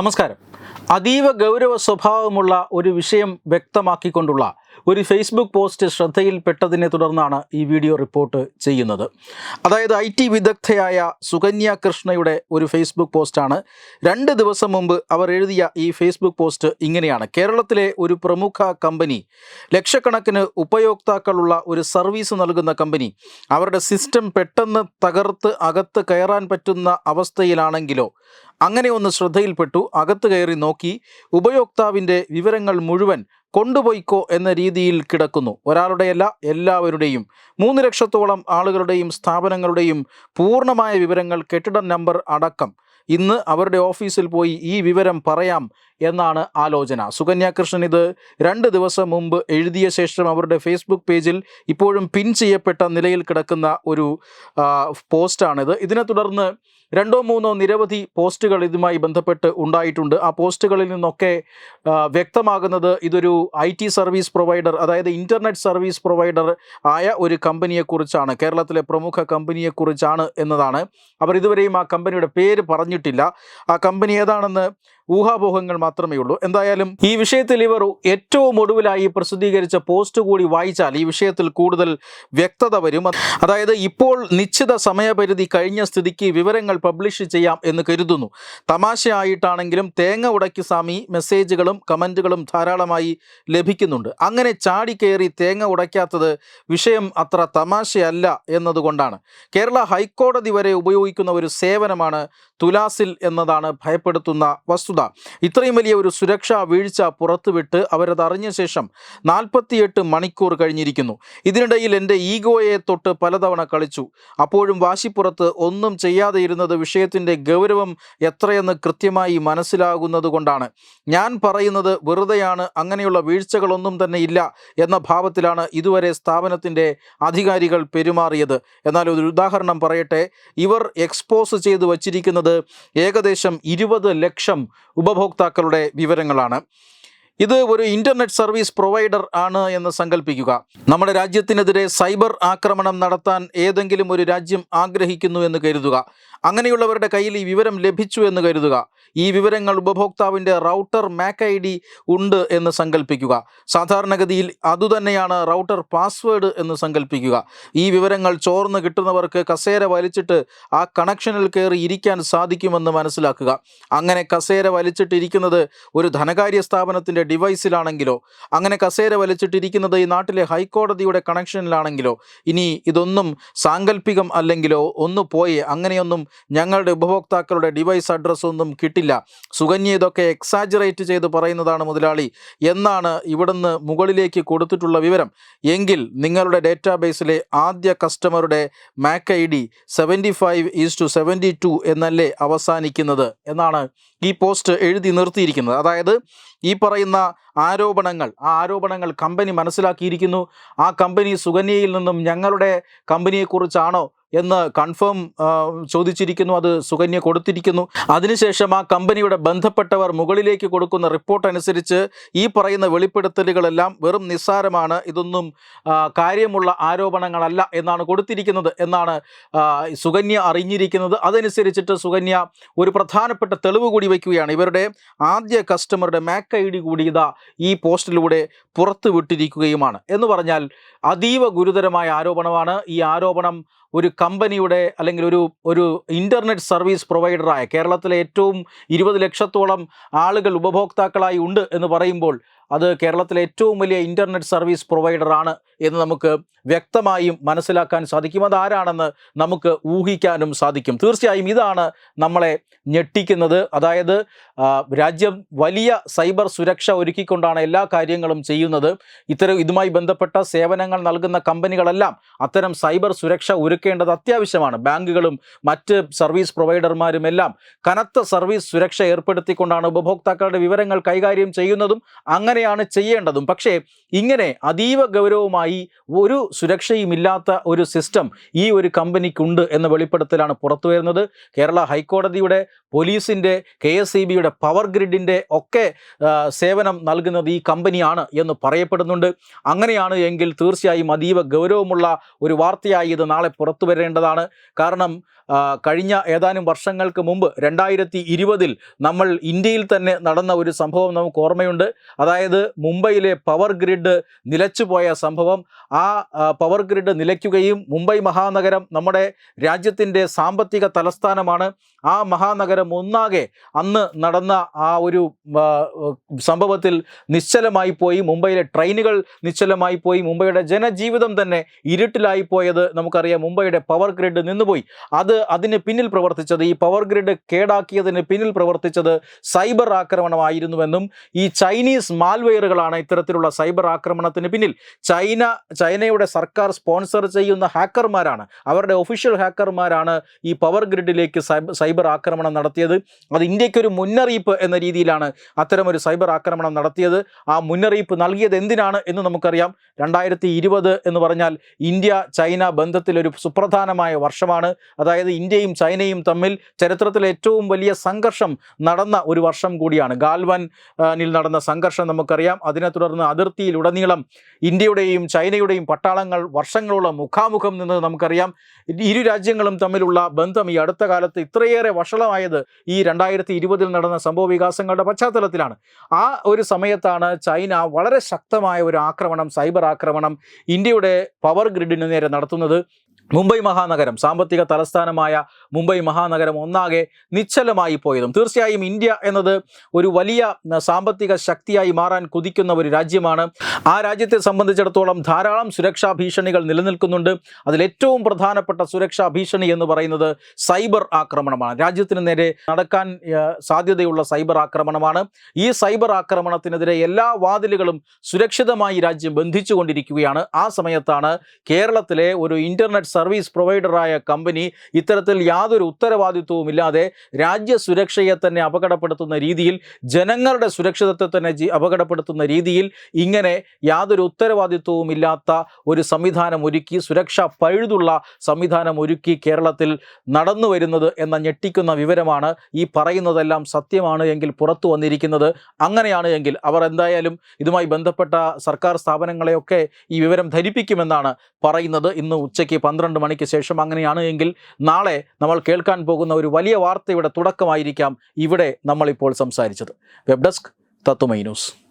നമസ്കാരം. അതീവ ഗൗരവ സ്വഭാവമുള്ള ഒരു വിഷയം വ്യക്തമാക്കിക്കൊണ്ടുള്ള ഒരു ഫേസ്ബുക്ക് പോസ്റ്റ് ശ്രദ്ധയിൽപ്പെട്ടതിനെ തുടർന്നാണ് ഈ വീഡിയോ റിപ്പോർട്ട് ചെയ്യുന്നത്. അതായത് ഐ ടി വിദഗ്ധയായ സുകന്യ കൃഷ്ണയുടെ ഒരു ഫേസ്ബുക്ക് പോസ്റ്റാണ് രണ്ട് ദിവസം മുമ്പ് അവർ എഴുതിയ ഈ ഫേസ്ബുക്ക് പോസ്റ്റ് ഇങ്ങനെയാണ്. കേരളത്തിലെ ഒരു പ്രമുഖ കമ്പനി ലക്ഷക്കണക്കിന് ഉപയോക്താക്കളുള്ള ഒരു സർവീസ് നൽകുന്ന കമ്പനി അവരുടെ സിസ്റ്റം പെട്ടെന്ന് തകർത്ത് അകത്ത് കയറാൻ പറ്റുന്ന അവസ്ഥയിലാണെങ്കിലോ അങ്ങനെ ഒന്ന് ശ്രദ്ധയിൽപ്പെട്ടു അകത്ത് കയറി നോക്കി ഉപയോക്താവിന്റെ വിവരങ്ങൾ മുഴുവൻ കൊണ്ടുപോയിക്കോ എന്ന രീതിയിൽ കിടക്കുന്നു. ഒരാളുടെയല്ല എല്ലാവരുടെയും. മൂന്ന് ലക്ഷത്തോളം ആളുകളുടെയും സ്ഥാപനങ്ങളുടെയും പൂർണമായ വിവരങ്ങൾ കെട്ടിട നമ്പർ അടക്കം. ഇന്ന് അവരുടെ ഓഫീസിൽ പോയി ഈ വിവരം പറയാം എന്നാണ് ആലോചന. സുകന്യാകൃഷ്ണൻ ഇത് രണ്ട് ദിവസം മുമ്പ് എഴുതിയ ശേഷം അവരുടെ ഫേസ്ബുക്ക് പേജിൽ ഇപ്പോഴും പിൻ ചെയ്യപ്പെട്ട നിലയിൽ കിടക്കുന്ന ഒരു പോസ്റ്റാണിത്. ഇതിനെ തുടർന്ന് രണ്ടോ മൂന്നോ നിരവധി പോസ്റ്റുകൾ ഇതുമായി ബന്ധപ്പെട്ട് ഉണ്ടായിട്ടുണ്ട്. ആ പോസ്റ്റുകളിൽ നിന്നൊക്കെ വ്യക്തമാകുന്നത് ഇതൊരു ഐ ടി സർവീസ് പ്രൊവൈഡർ അതായത് ഇന്റർനെറ്റ് സർവീസ് പ്രൊവൈഡർ ആയ ഒരു കമ്പനിയെക്കുറിച്ചാണ്. കേരളത്തിലെ പ്രമുഖ കമ്പനിയെക്കുറിച്ചാണ് എന്നതാണ്. അവർ ഇതുവരെയും ആ കമ്പനിയുടെ പേര് പറഞ്ഞിട്ടില്ല ആ കമ്പനി ഏതാണെന്ന് ഊഹാപോഹങ്ങൾ മാത്രമേ ഉള്ളൂ. എന്തായാലും ഈ വിഷയത്തിൽ ഇവർ ഏറ്റവും ഒടുവിലായി പ്രസിദ്ധീകരിച്ച പോസ്റ്റ് കൂടി വായിച്ചാൽ ഈ വിഷയത്തിൽ കൂടുതൽ വ്യക്തത വരും. അതായത് ഇപ്പോൾ നിശ്ചിത സമയപരിധി കഴിഞ്ഞ സ്ഥിതിക്ക് വിവരങ്ങൾ പബ്ലിഷ് ചെയ്യാം എന്ന് കരുതുന്നു. തമാശയായിട്ടാണെങ്കിലും തേങ്ങ ഉടക്കി സ്വാമി മെസ്സേജുകളും കമന്റുകളും ധാരാളമായി ലഭിക്കുന്നുണ്ട്. അങ്ങനെ ചാടിക്കയറി തേങ്ങ ഉടയ്ക്കാത്തത് വിഷയം അത്ര തമാശയല്ല എന്നതുകൊണ്ടാണ്. കേരള ഹൈക്കോടതി വരെ ഉപയോഗിക്കുന്ന ഒരു സേവനമാണ് തുലാസിൽ എന്നതാണ് ഭയപ്പെടുത്തുന്ന വസ്തുത. ഇത്രയും വലിയ ഒരു സുരക്ഷാ വീഴ്ച പുറത്തുവിട്ട് അവരത് അറിഞ്ഞ ശേഷം നാൽപ്പത്തിയെട്ട് മണിക്കൂർ കഴിഞ്ഞിരിക്കുന്നു. ഇതിനിടയിൽ എന്റെ ഈഗോയെ തൊട്ട് പലതവണ കളിച്ചു. അപ്പോഴും വാശിപ്പുറത്ത് ഒന്നും ചെയ്യാതെ ഇരുന്നത് വിഷയത്തിന്റെ ഗൗരവം എത്രയെന്ന് കൃത്യമായി മനസ്സിലാകുന്നതുകൊണ്ടാണ് ഞാൻ പറയുന്നത് വെറുതെയാണ് അങ്ങനെയുള്ള വീഴ്ചകളൊന്നും തന്നെ ഇല്ല എന്ന ഭാവത്തിലാണ് ഇതുവരെ സ്ഥാപനത്തിന്റെ അധികാരികൾ പെരുമാറിയത്. എന്നാൽ ഒരു ഉദാഹരണം പറയട്ടെ. ഇവർ എക്സ്പോസ് ചെയ്തു വച്ചിരിക്കുന്നത് ഏകദേശം ഇരുപത് ലക്ഷം ഉപഭോക്താക്കളുടെ വിവരങ്ങളാണ്. ഇത് ഒരു ഇന്റർനെറ്റ് സർവീസ് പ്രൊവൈഡർ ആണ് എന്ന് സങ്കല്പിക്കുക നമ്മുടെ രാജ്യത്തിനെതിരെ സൈബർ ആക്രമണം നടത്താൻ ഏതെങ്കിലും ഒരു രാജ്യം ആഗ്രഹിക്കുന്നു എന്ന് കരുതുക. അങ്ങനെയുള്ളവരുടെ കയ്യിൽ ഈ വിവരം ലഭിച്ചു എന്ന് കരുതുക. ഈ വിവരങ്ങൾ ഉപഭോക്താവിന്റെ റൗട്ടർ മാക് ഐ ഡി ഉണ്ട് എന്ന് സങ്കല്പിക്കുക സാധാരണഗതിയിൽ അതുതന്നെയാണ് റൗട്ടർ പാസ്വേഡ് എന്ന് സങ്കല്പിക്കുക ഈ വിവരങ്ങൾ ചോർന്ന് കിട്ടുന്നവർക്ക് കസേര വലിച്ചിട്ട് ആ കണക്ഷനിൽ കയറി ഇരിക്കാൻ സാധിക്കുമെന്ന് മനസ്സിലാക്കുക. അങ്ങനെ കസേര വലിച്ചിട്ടിരിക്കുന്നത് ഒരു ധനകാര്യ സ്ഥാപനത്തിന്റെ ഡിവൈസിലാണെങ്കിലോ അങ്ങനെ കസേര വലിച്ചിട്ടിരിക്കുന്നത് ഈ നാട്ടിലെ ഹൈക്കോടതിയുടെ കണക്ഷനിലാണെങ്കിലോ ഇനി ഇതൊന്നും സാങ്കല്പികം അല്ലെങ്കിലോ ഒന്ന് പോയി അങ്ങനെയൊന്നും ഞങ്ങളുടെ ഉപഭോക്താക്കളുടെ ഡിവൈസ് അഡ്രസ്സൊന്നും കിട്ടില്ല. സുകന്യ ഇതൊക്കെ എക്സാജറേറ്റ് ചെയ്ത് പറയുന്നതാണ് മുതലാളി. എന്നാണ് ഇവിടുന്ന് മുകളിലേക്ക് കൊടുത്തിട്ടുള്ള വിവരം. എങ്കിൽ നിങ്ങളുടെ ഡേറ്റാബേസിലെ ആദ്യ കസ്റ്റമറുടെ MAC I D seventy five is two seventy two എന്നല്ലേ അവസാനിക്കുന്നത്? എന്നാണ് ഈ പോസ്റ്റ് എഴുതി നിർത്തിയിരിക്കുന്നത്. അതായത് ഈ പറയുന്ന ആരോപണങ്ങൾ ആ ആരോപണങ്ങൾ കമ്പനി മനസ്സിലാക്കിയിരിക്കുന്നു. ആ കമ്പനി സുകന്യയിൽ നിന്നും ഞങ്ങളുടെ കമ്പനിയെക്കുറിച്ചാണോ എന്ന് കൺഫേം ചോദിച്ചിരിക്കുന്നു. അത് സുകന്യ കൊടുത്തിരിക്കുന്നു. അതിനുശേഷം ആ കമ്പനിയുടെ ബന്ധപ്പെട്ടവർ മുകളിലേക്ക് കൊടുക്കുന്ന റിപ്പോർട്ട് അനുസരിച്ച് ഈ പറയുന്ന വെളിപ്പെടുത്തലുകളെല്ലാം വെറും നിസ്സാരമാണ്. ഇതൊന്നും കാര്യമുള്ള ആരോപണങ്ങളല്ല എന്നാണ് കൊടുത്തിരിക്കുന്നത് എന്നാണ് സുകന്യ അറിഞ്ഞിരിക്കുന്നത്. അതനുസരിച്ചിട്ട് സുകന്യ ഒരു പ്രധാനപ്പെട്ട തെളിവ് കൂടി വയ്ക്കുകയാണ്. ഇവരുടെ ആദ്യ കസ്റ്റമറുടെ മാക് ഐ ഡി കൂടി ഇതാ ഈ പോസ്റ്റിലൂടെ പുറത്തു വിട്ടിരിക്കുകയുമാണ് എന്ന് പറഞ്ഞാൽ അതീവ ഗുരുതരമായ ആരോപണമാണ്. ഈ ആരോപണം ഒരു കമ്പനിയുടെ അല്ലെങ്കിൽ ഒരു ഒരു ഇന്റർനെറ്റ് സർവീസ് പ്രൊവൈഡറായ കേരളത്തിലെ ഏറ്റവും ഇരുപത് ലക്ഷത്തോളം ആളുകൾ ഉപഭോക്താക്കളായി ഉണ്ട് എന്ന് പറയുമ്പോൾ അത് കേരളത്തിലെ ഏറ്റവും വലിയ ഇന്റർനെറ്റ് സർവീസ് പ്രൊവൈഡറാണ് എന്ന് നമുക്ക് വ്യക്തമായും മനസ്സിലാക്കാൻ സാധിക്കും. അതാരാണെന്ന് നമുക്ക് ഊഹിക്കാനും സാധിക്കും. തീർച്ചയായും ഇതാണ് നമ്മളെ ഞെട്ടിക്കുന്നത്. അതായത് രാജ്യം വലിയ സൈബർ സുരക്ഷ ഒരുക്കിക്കൊണ്ടാണ് എല്ലാ കാര്യങ്ങളും ചെയ്യുന്നത്. ഇത്തരം ഇതുമായി ബന്ധപ്പെട്ട സേവനങ്ങൾ നൽകുന്ന കമ്പനികളെല്ലാം അത്തരം സൈബർ സുരക്ഷ ഒരുക്കേണ്ടത് അത്യാവശ്യമാണ്. ബാങ്കുകളും മറ്റ് സർവീസ് പ്രൊവൈഡർമാരും എല്ലാം കനത്ത സർവീസ് സുരക്ഷ ഏർപ്പെടുത്തിക്കൊണ്ടാണ് ഉപഭോക്താക്കളുടെ വിവരങ്ങൾ കൈകാര്യം ചെയ്യുന്നതും അങ്ങനെയാണ് ചെയ്യേണ്ടതും. പക്ഷേ ഇങ്ങനെ അതീവ ഗൗരവമായി ഒരു സുരക്ഷയുമില്ലാത്ത ഒരു സിസ്റ്റം ഈ ഒരു കമ്പനിക്കുണ്ട് എന്ന വെളിപ്പെടുത്തലാണ് പുറത്തു വരുന്നത്. കേരള ഹൈക്കോടതിയുടെ പോലീസിന്റെ കെ എസ് ഇ ബിയുടെ പവർ ഗ്രിഡിന്റെ ഒക്കെ സേവനം നൽകുന്നത് ഈ കമ്പനിയാണ് എന്ന് പറയപ്പെടുന്നുണ്ട്. അങ്ങനെയാണ് എങ്കിൽ തീർച്ചയായും അതീവ ഗൗരവമുള്ള ഒരു വാർത്തയായി ഇത് നാളെ പുറത്തു വരേണ്ടതാണ്. കാരണം കഴിഞ്ഞ ഏതാനും വർഷങ്ങൾക്ക് മുമ്പ് രണ്ടായിരത്തി ഇരുപതിൽ നമ്മൾ ഇന്ത്യയിൽ തന്നെ നടന്ന ഒരു സംഭവം നമുക്ക് ഓർമ്മയുണ്ട്. അതായത് മുംബൈയിലെ പവർ ഗ്രിഡ് നിലച്ചുപോയ സംഭവം. ആ പവർ ഗ്രിഡ് നിലയ്ക്കുകയും മുംബൈ മഹാനഗരം നമ്മുടെ രാജ്യത്തിന്റെ സാമ്പത്തിക തലസ്ഥാനമാണ്. ആ മഹാനഗരം ഒന്നാകെ അന്ന് നടന്ന ആ ഒരു സംഭവത്തിൽ നിശ്ചലമായി പോയി. മുംബൈയിലെ ട്രെയിനുകൾ നിശ്ചലമായി പോയി. മുംബൈയുടെ ജനജീവിതം തന്നെ ഇരുട്ടിലായി പോയത് നമുക്കറിയാം. മുംബൈയുടെ പവർ ഗ്രിഡ് നിന്നുപോയി. അത് അതിന് പിന്നിൽ പ്രവർത്തിച്ചത് ഈ പവർ ഗ്രിഡ് കേടാക്കിയതിന് പിന്നിൽ പ്രവർത്തിച്ചത് സൈബർ ആക്രമണമായിരുന്നുവെന്നും ഈ ചൈനീസ് മാൽവെയറുകളാണ് ഇത്തരത്തിലുള്ള സൈബർ ആക്രമണത്തിന് പിന്നിൽ. ചൈന ചൈനയുടെ സർക്കാർ സ്പോൺസർ ചെയ്യുന്ന ഹാക്കർമാരാണ്. അവരുടെ ഒഫീഷ്യൽ ഹാക്കർമാരാണ് ഈ പവർ ഗ്രിഡിലേക്ക് സൈബർ ആക്രമണം നടത്തിയത്. അത് ഇന്ത്യക്കൊരു മുന്നറിയിപ്പ് എന്ന രീതിയിലാണ് അത്തരമൊരു സൈബർ ആക്രമണം നടത്തിയത്. ആ മുന്നറിയിപ്പ് നൽകിയത് എന്തിനാണ് എന്ന് നമുക്കറിയാം. രണ്ടായിരത്തി എന്ന് പറഞ്ഞാൽ ഇന്ത്യ ചൈന ബന്ധത്തിലൊരു സുപ്രധാനമായ വർഷമാണ്. അതായത് ഇന്ത്യയും ചൈനയും തമ്മിൽ ചരിത്രത്തിലെ ഏറ്റവും വലിയ സംഘർഷം നടന്ന ഒരു വർഷം കൂടിയാണ്. ഗാൽവാനിൽ നടന്ന സംഘർഷം നമുക്കറിയാം. അതിനെ തുടർന്ന് അതിർത്തിയിലുടനീളം ഇന്ത്യയുടെയും ചൈനയുടെയും പട്ടാളങ്ങൾ വർഷങ്ങളോളം മുഖാമുഖം നിന്നത് നമുക്കറിയാം. ഇരു രാജ്യങ്ങളും തമ്മിലുള്ള ബന്ധം ഈ അടുത്ത കാലത്ത് ഇത്രയേറെ വഷളമായത് ഈ രണ്ടായിരത്തി ഇരുപതിൽ നടന്ന സംഭവ വികാസങ്ങളുടെ പശ്ചാത്തലത്തിലാണ്. ആ ഒരു സമയത്താണ് ചൈന വളരെ ശക്തമായ ഒരു ആക്രമണം സൈബർ ആക്രമണം ഇന്ത്യയുടെ പവർ ഗ്രിഡിന് നേരെ നടത്തുന്നത്. മുംബൈ മഹാനഗരം സാമ്പത്തിക തലസ്ഥാനമായ മുംബൈ മഹാനഗരം ഒന്നാകെ നിശ്ചലമായി പോയതും. തീർച്ചയായും ഇന്ത്യ എന്നത് ഒരു വലിയ സാമ്പത്തിക ശക്തിയായി മാറാൻ കുതിക്കുന്ന ഒരു രാജ്യമാണ്. ആ രാജ്യത്തെ സംബന്ധിച്ചിടത്തോളം ധാരാളം സുരക്ഷാ ഭീഷണികൾ നിലനിൽക്കുന്നുണ്ട്. അതിലേറ്റവും പ്രധാനപ്പെട്ട സുരക്ഷാ ഭീഷണി എന്ന് പറയുന്നത് സൈബർ ആക്രമണമാണ്. രാജ്യത്തിന് നേരെ നടക്കാൻ സാധ്യതയുള്ള സൈബർ ആക്രമണമാണ്. ഈ സൈബർ ആക്രമണത്തിനെതിരെ എല്ലാ വാതിലുകളും സുരക്ഷിതമായി രാജ്യം ബന്ധിച്ചുകൊണ്ടിരിക്കുകയാണ്. ആ സമയത്താണ് കേരളത്തിലെ ഒരു ഇന്റർനെറ്റ് സർവീസ് പ്രൊവൈഡറായ കമ്പനി ഇത്തരത്തിൽ യാതൊരു ഉത്തരവാദിത്വവും ഇല്ലാതെ രാജ്യ സുരക്ഷയെ തന്നെ അപകടപ്പെടുത്തുന്ന രീതിയിൽ ജനങ്ങളുടെ സുരക്ഷിതത്വത്തെ തന്നെ അപകടപ്പെടുത്തുന്ന രീതിയിൽ ഇങ്ങനെ യാതൊരു ഉത്തരവാദിത്വവും ഇല്ലാത്ത ഒരു സംവിധാനം ഒരുക്കി സുരക്ഷ പഴുതുള്ള സംവിധാനം ഒരുക്കി കേരളത്തിൽ നടന്നു വരുന്നത് എന്ന ഞെട്ടിക്കുന്ന വിവരമാണ് ഈ പറയുന്നതെല്ലാം സത്യമാണ് എങ്കിൽ പുറത്തു വന്നിരിക്കുന്നത്. അങ്ങനെയാണ് എങ്കിൽ അവർ എന്തായാലും ഇതുമായി ബന്ധപ്പെട്ട സർക്കാർ സ്ഥാപനങ്ങളെയൊക്കെ ഈ വിവരം ധരിപ്പിക്കുമെന്നാണ് പറയുന്നത്. ഇന്ന് ഉച്ചയ്ക്ക് പന്ത്രണ്ട് മണിക്ക് ശേഷം അങ്ങനെയാണ് എങ്കിൽ നാളെ നമ്മൾ കേൾക്കാൻ പോകുന്ന ഒരു വലിയ വാർത്തയുടെ തുടക്കമായിരിക്കാം. ഇവിടെ നമ്മളിപ്പോൾ സംസാരിച്ചത്. വെബ് ഡെസ്ക് തത്തുമൈ ന്യൂസ്.